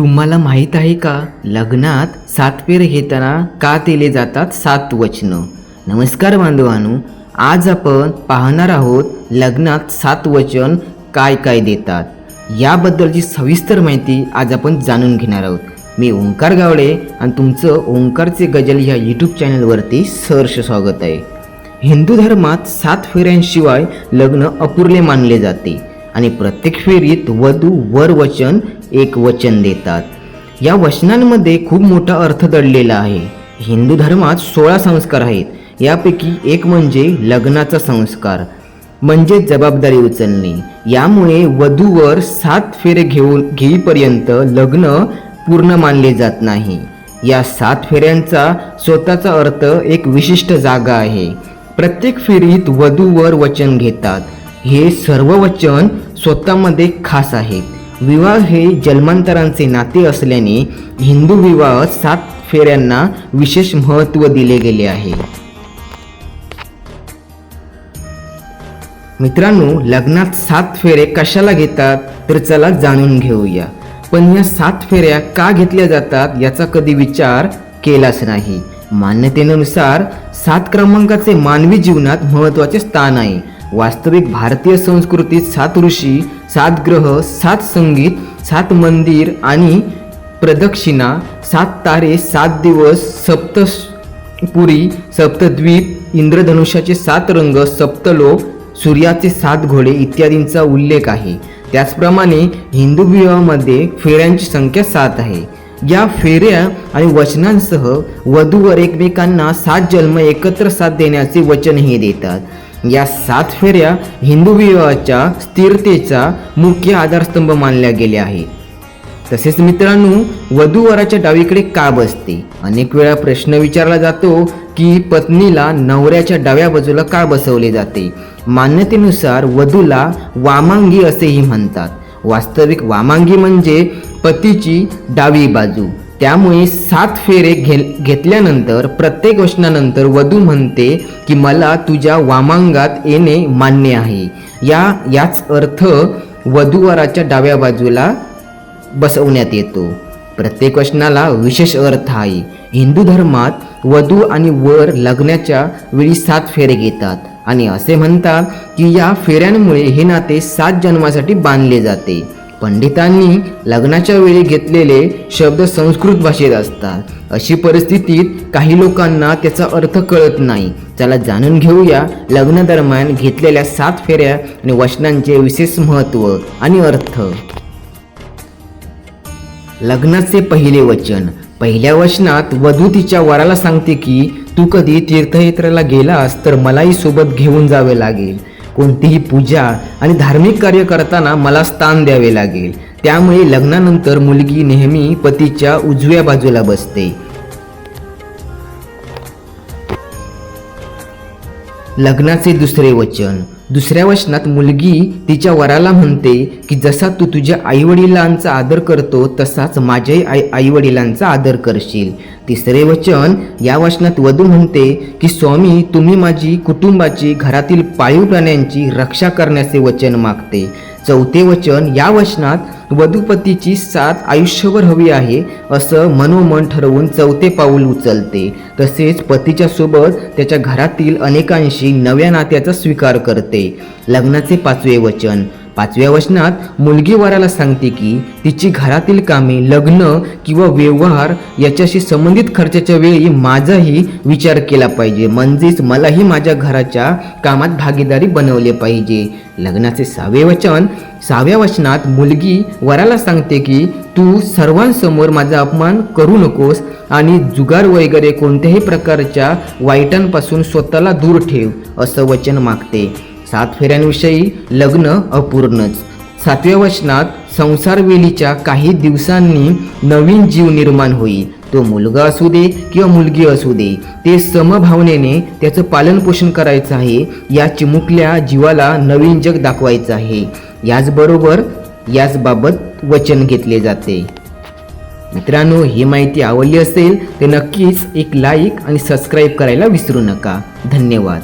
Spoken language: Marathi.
तुम्हाला माहीत आहे का? लग्नात सात फेरे घेताना का दिले जातात सात वचनं? नमस्कार बांधवांनो आज आपण पाहणार आहोत लग्नात सात वचन काय काय देतात. याबद्दलची सविस्तर माहिती आज आपण जाणून घेणार आहोत. मी ओंकार गावडे आणि तुमचं ओंकारचे गजल ह्या यूट्यूब चॅनलवरती सहर्ष स्वागत आहे. हिंदू धर्मात सात फेऱ्यांशिवाय लग्न अपुरले मानले जाते. आणि प्रत्येक फेरीत वधू वर वचन एक वचन देतात. या वचनांमध्ये खूप मोठा अर्थ दडलेला आहे. हिंदू धर्मात सोळा संस्कार आहेत. यापैकी एक म्हणजे लग्नाचा संस्कार म्हणजे जबाबदारी उचलणे. यामुळे वधूवर सात फेरे घेऊन घेईपर्यंत लग्न पूर्ण मानले जात नाही. या सात फेऱ्यांचा स्वतःचा अर्थ एक विशिष्ट जागा आहे. प्रत्येक फेरीत वधूवर वचन घेतात. हे सर्व वचन स्वतःमध्ये खास आहेत विवाह हे जन्मांतरांचे नाते असल्याने हिंदू विवाह सात फेऱ्यांना विशेष महत्त्व दिले गेले आहे. मित्रांनो लग्नात सात फेरे कशाला घेतात? तर चला जाणून घेऊया. पण या सात फेऱ्या का घेतल्या जातात याचा कधी विचार केलाच नाही. मान्यतेनुसार सात क्रमांकाचे मानवी जीवनात महत्त्वाचे स्थान आहे. वास्तविक भारतीय संस्कृतीत सात ऋषी सात ग्रह सात संगीत सात मंदिर आणि प्रदक्षिणा सात तारे सात दिवस सप्त पुरी सप्तद्वीप इंद्रधनुष्याचे सात रंग सप्तलोक सूर्याचे सात घोडे इत्यादींचा उल्लेख आहे. त्याचप्रमाणे हिंदू विवाहामध्ये फेऱ्यांची संख्या सात आहे. या फेऱ्या आणि वचनांसह वधूवर एकमेकांना सात जन्म एकत्र साथ देण्याचे वचनही देतात. या सात फेऱ्या हिंदू विवाहाच्या स्थिरतेचा मुख्य आधारस्तंभ मानल्या गेल्या आहेत. तसेच मित्रांनो वधू वराच्या डावीकडे का बसते? अनेक वेळा प्रश्न विचारला जातो की पत्नीला नवऱ्याच्या डाव्या बाजूला का बसवले जाते? मान्यतेनुसार वधूला वामांगी असेही म्हणतात. वास्तविक वामांगी म्हणजे पतीची डावी बाजू. त्यामुळे सात फेरे घे घेतल्यानंतर प्रत्येक वचनानंतर वधू म्हणते की मला तुझ्या वामांगात येणे मान्य आहे. या याच अर्थ वधूवराच्या डाव्या बाजूला बसवण्यात येतो. प्रत्येक वचनाला विशेष अर्थ आहे. हिंदू धर्मात वधू आणि वर लग्नाच्या वेळी सात फेरे घेतात आणि असे म्हणतात की या फेऱ्यांमुळे हे नाते सात जन्मासाठी बांधले जाते. पंडितांनी लग्नाच्या वेळी घेतलेले शब्द संस्कृत भाषेत असतात. अशी परिस्थितीत काही लोकांना त्याचा अर्थ कळत नाही. चला जाणून घेऊया लग्न दरम्यान घेतलेल्या सात फेऱ्या आणि वचनांचे विशेष महत्त्व आणि अर्थ. लग्नाचे पहिले वचन. पहिल्या वचनात वधू तिच्या वराला सांगते की तू कधी तीर्थयात्रेला गेलास तर मलाही सोबत घेऊन जावे लागेल. कोणतीही पूजा आणि धार्मिक कार्य करताना मला स्थान द्यावे लागेल. त्यामुळे लग्नानंतर मुलगी नेहमी पतीच्या उजव्या बाजूला बसते. लग्नाचे दुसरे वचन. दुसऱ्या वचनात मुलगी तिच्या वराला म्हणते की जसा तू तुझ्या आईवडिलांचा आदर करतो तसाच माझ्याही आई आईवडिलांचा आदर करशील. तिसरे वचन या वचनात वधू म्हणते की स्वामी तुम्ही माझी कुटुंबाची घरातील पाळीव प्राण्यांची रक्षा करण्याचे वचन मागते. चौथे वचन या वचनात वधूपतीची साथ आयुष्यभर हवी आहे असं मनोमन ठरवून चौथे पाऊल उचलते. तसेच पतीच्या सोबत त्याच्या घरातील अनेकांशी नव्या नात्याचा स्वीकार करते. लग्नाचे पाचवे वचन पाचव्या वचनात मुलगी वराला सांगते की तिची घरातील कामे लग्न किंवा व्यवहार याच्याशी संबंधित खर्चाच्या वेळी माझाही विचार केला पाहिजे. म्हणजेच मलाही माझ्या घराच्या कामात भागीदारी बनवले पाहिजे. लग्नाचे सहावे वचन सहाव्या वचनात मुलगी वराला सांगते की तू सर्वांसमोर माझा अपमान करू नकोस आणि जुगार वगैरे कोणत्याही प्रकारच्या वाईटांपासून स्वतःला दूर ठेव असं वचन मागते. सात फेऱ्यांविषयी लग्न अपूर्णच. सातव्या वचनात संसारवेलीच्या काही दिवसांनी नवीन जीव निर्माण होईल तो मुलगा असू दे किंवा मुलगी असू दे ते समभावनेने त्याचं पालनपोषण करायचं आहे या चिमुकल्या जीवाला नवीन जग दाखवायचं आहे. याचबरोबर याचबाबत वचन घेतले जाते. मित्रांनो ही माहिती आवडली असेल तर नक्कीच एक लाईक आणि सबस्क्राईब करायला विसरू नका. धन्यवाद.